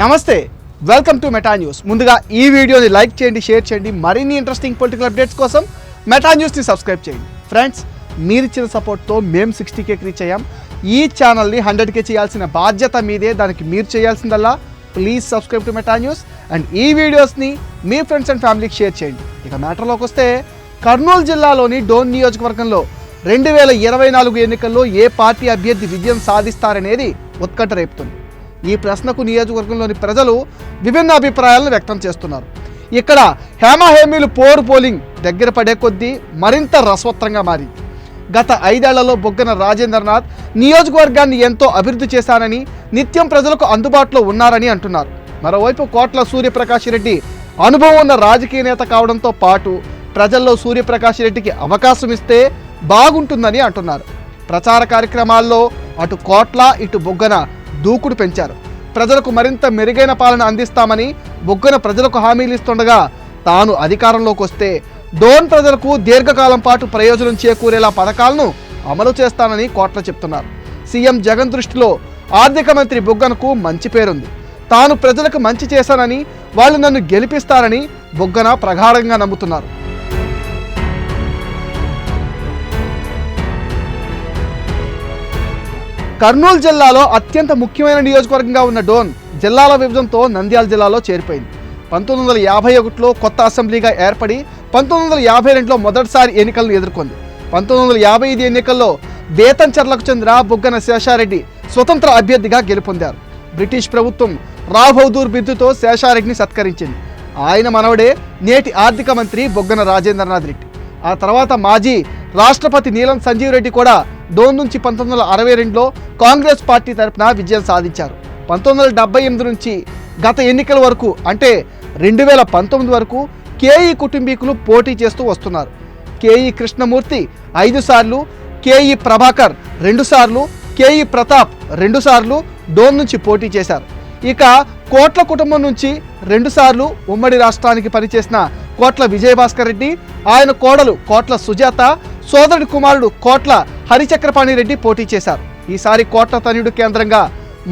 నమస్తే welcome to Meta news ముందుగా ఈ వీడియోని లైక్ చేయండి షేర్ చేయండి. మరిన్ని ఇంట్రెస్టింగ్ పొలిటికల్ అప్డేట్స్ కోసం మెటా న్యూస్ని సబ్స్క్రైబ్ చేయండి. ఫ్రెండ్స్ మీరిచ్చిన సపోర్ట్తో మేము సిక్స్టీ కే రీచ్ అయ్యాం. ఈ ఛానల్ని హండ్రెడ్కే చేయాల్సిన బాధ్యత మీదే. దానికి మీరు చేయాల్సిందల్లా please subscribe to Meta News and ఈ వీడియోస్ని మీ ఫ్రెండ్స్ అండ్ ఫ్యామిలీకి షేర్ చేయండి. ఇక మ్యాటర్లోకి వస్తే కర్నూలు జిల్లాలోని డోన్ నియోజకవర్గంలో రెండు వేల ఇరవై నాలుగు ఎన్నికల్లో ఏ పార్టీ అభ్యర్థి విజయం సాధిస్తారనేది ఉత్కంఠ రేపుతుంది. ఈ ప్రశ్నకు నియోజకవర్గంలోని ప్రజలు విభిన్న అభిప్రాయాలను వ్యక్తం చేస్తున్నారు. ఇక్కడ హేమహేమీలు పోరు పోలింగ్ దగ్గర పడే కొద్దీ మరింత రసవత్రంగా మారింది గత ఐదేళ్ళలో బొగ్గన రాజేంద్రనాథ్ నియోజకవర్గాన్ని ఎంతో అభివృద్ధి చేశానని నిత్యం ప్రజలకు అందుబాటులో ఉన్నారని అంటున్నారు. మరోవైపు కోట్ల సూర్యప్రకాష్ రెడ్డి అనుభవం ఉన్న రాజకీయ నేత కావడంతో పాటు ప్రజల్లో సూర్యప్రకాష్ రెడ్డికి అవకాశం ఇస్తే బాగుంటుందని అంటున్నారు. ప్రచార కార్యక్రమాల్లో అటు కోట్ల ఇటు బొగ్గన దూకుడు పెంచారు. ప్రజలకు మరింత మెరుగైన పాలన అందిస్తామని బొగ్గన ప్రజలకు హామీలు ఇస్తుండగా తాను అధికారంలోకి వస్తే డోన్ ప్రజలకు దీర్ఘకాలం పాటు ప్రయోజనం చేకూరేలా పథకాలను అమలు చేస్తానని కోట్ల చెప్తున్నారు. సీఎం జగన్ దృష్టిలో ఆర్థిక మంత్రి బొగ్గనకు మంచి పేరుంది. తాను ప్రజలకు మంచి చేశానని వాళ్ళు నన్ను గెలిపిస్తారని బొగ్గన ప్రగాఢంగా నమ్ముతున్నారు. కర్నూలు జిల్లాలో అత్యంత ముఖ్యమైన నియోజకవర్గంగా ఉన్న డోన్ జిల్లాల విభజనతో నంద్యాల జిల్లాలో చేరిపోయింది. పంతొమ్మిది వందల యాభై ఒకటిలో కొత్త అసెంబ్లీగా ఏర్పడి పంతొమ్మిది వందల యాభై రెండులో మొదటిసారి ఎన్నికలను ఎదుర్కొంది. పంతొమ్మిది వందల యాభై ఐదు ఎన్నికల్లో బేతంచెర్లకు చెందిన బుగ్గన శేషారెడ్డి స్వతంత్ర అభ్యర్థిగా గెలుపొందారు. బ్రిటిష్ ప్రభుత్వం రావ్ బిద్దుతో శేషారెడ్డిని సత్కరించింది. ఆయన మనవడే నేటి ఆర్థిక మంత్రి బొగ్గన రాజేంద్రనాథ్ రెడ్డి. ఆ తర్వాత మాజీ రాష్ట్రపతి నీలం సంజీవ్ రెడ్డి కూడా డోన్ నుంచి పంతొమ్మిది వందల అరవై రెండులో కాంగ్రెస్ పార్టీ తరపున విజయం సాధించారు. పంతొమ్మిది వందల డెబ్బై ఎనిమిది నుంచి గత ఎన్నికల వరకు అంటే రెండు వేల పంతొమ్మిది వరకు కేఈ కుటుంబీకులు పోటీ చేస్తూ వస్తున్నారు. కేఈ కృష్ణమూర్తి ఐదు సార్లు కేఈ ప్రభాకర్ రెండుసార్లు కేఈ ప్రతాప్ రెండుసార్లు డోన్ నుంచి పోటీ చేశారు. ఇక కోట్ల కుటుంబం నుంచి రెండుసార్లు ఉమ్మడి రాష్ట్రానికి పనిచేసిన కోట్ల విజయభాస్కర్ రెడ్డి ఆయన కోడలు కోట్ల సుజాత సోదరుడి కుమారుడు కోట్ల రెడ్డి పోటీ చేశారు. ఈసారి కోట్ల తనయుడు కేంద్రంగా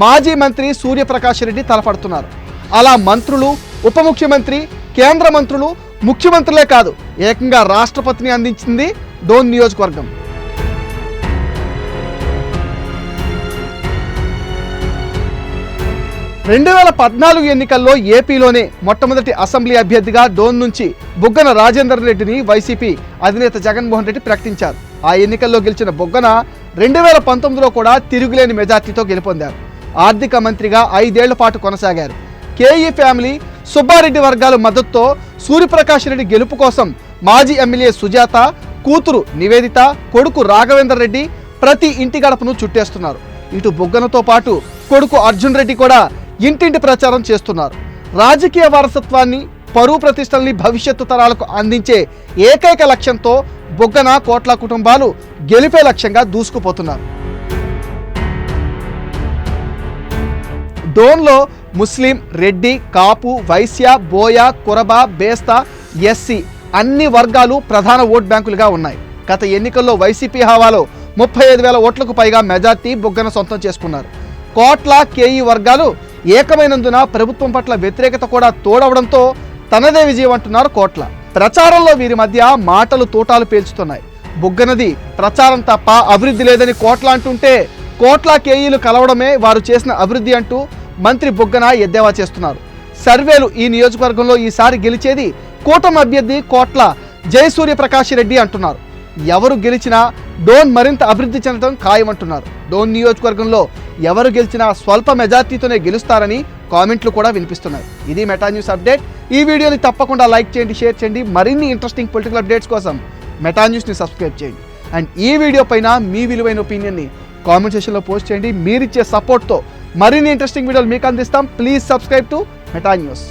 మాజీ మంత్రి సూర్యప్రకాష్ రెడ్డి తలపడుతున్నారు. అలా మంత్రులు ఉప ముఖ్యమంత్రి కేంద్ర మంత్రులు ముఖ్యమంత్రులే కాదు ఏకంగా రాష్ట్రపతిని అందించింది డోన్ నియోజకవర్గం. రెండు వేల పద్నాలుగు ఎన్నికల్లో ఏపీలోనే మొట్టమొదటి అసెంబ్లీ అభ్యర్థిగా డోన్ నుంచి బుగ్గన రాజేందర్ రెడ్డిని వైసీపీ అధినేత జగన్మోహన్ రెడ్డి ప్రకటించారు. ఆ ఎన్నికల్లో గెలిచిన బుగ్గన రెండు వేల పంతొమ్మిదిలో కూడా తిరుగులేని మెజార్టీతో గెలుపొందారు. ఆర్థిక మంత్రిగా ఐదేళ్ళ పాటు కొనసాగారు. కేఈ ఫ్యామిలీ సుబ్బారెడ్డి వర్గాల మద్దతుతో సూర్యప్రకాష్ రెడ్డి గెలుపు కోసం మాజీ ఎమ్మెల్యే సుజాత కూతురు నివేదిత కొడుకు రాఘవేందర్ రెడ్డి ప్రతి ఇంటి గడపను చుట్టేస్తున్నారు. ఇటు బుగ్గనతో పాటు కొడుకు అర్జున్ రెడ్డి కూడా ఇంటింటి ప్రచారం చేస్తున్నారు. రాజకీయ వారసత్వాన్ని పరువు ప్రతిష్టల్ని భవిష్యత్తు తరాలకు అందించే ఏకైక లక్ష్యంతో బొగ్గన కోట్ల కుటుంబాలు గెలిపే లక్ష్యంగా దూసుకుపోతున్నారు. డోన్లో ముస్లిం రెడ్డి కాపు వైశ్య బోయ కురబ బేస్తా ఎస్సీ అన్ని వర్గాలు ప్రధాన ఓట్ బ్యాంకులుగా ఉన్నాయి. గత ఎన్నికల్లో వైసీపీ హవాలో ముప్పై ఐదు వేల ఓట్లకు పైగా మెజార్టీ బొగ్గన సొంతం చేసుకున్నారు. కోట్ల కేఈ వర్గాలు ఏకమైనందున ప్రభుత్వం పట్ల వ్యతిరేకత కూడా తోడవడంతో తనదే విజయం అంటున్నారు కోట్ల. ప్రచారంలో వీరి మధ్య మాటలు తూటాలు పేల్చుతున్నాయి. బుగ్గనది ప్రచారం తప్ప అభివృద్ధి లేదని కోట్ల అంటుంటే కోట్ల కేఈలు కలవడమే వారు చేసిన అభివృద్ధి అంటూ మంత్రి బుగ్గన ఎద్దేవా చేస్తున్నారు. సర్వేలు ఈ నియోజకవర్గంలో ఈసారి గెలిచేది కూటమి అభ్యర్థి కోట్ల జయసూర్య ప్రకాష్ రెడ్డి అంటున్నారు. ఎవరు గెలిచినా డోన్ మరింత అభివృద్ధి చెందడం ఖాయమంటున్నారు. డోన్ నియోజకవర్గంలో ఎవరు గెలిచినా స్వల్ప మెజార్టీతోనే గెలుస్తారని కామెంట్లు కూడా వినిపిస్తున్నాయి. ఇది మెటా న్యూస్ అప్డేట్. ఈ వీడియోని తప్పకుండా లైక్ చేయండి షేర్ చేయండి. మరిన్ని ఇంట్రెస్టింగ్ పొలిటికల్ అప్డేట్స్ కోసం మెటా న్యూస్ని సబ్స్క్రైబ్ చేయండి. అండ్ ఈ వీడియో పైన మీ విలువైన ఒపీనియన్ని కామెంట్ సెషన్లో పోస్ట్ చేయండి. మీరిచ్చే సపోర్ట్తో మరిన్ని ఇంట్రెస్టింగ్ వీడియోలు మీకు అందిస్తాం. Please subscribe to Meta News.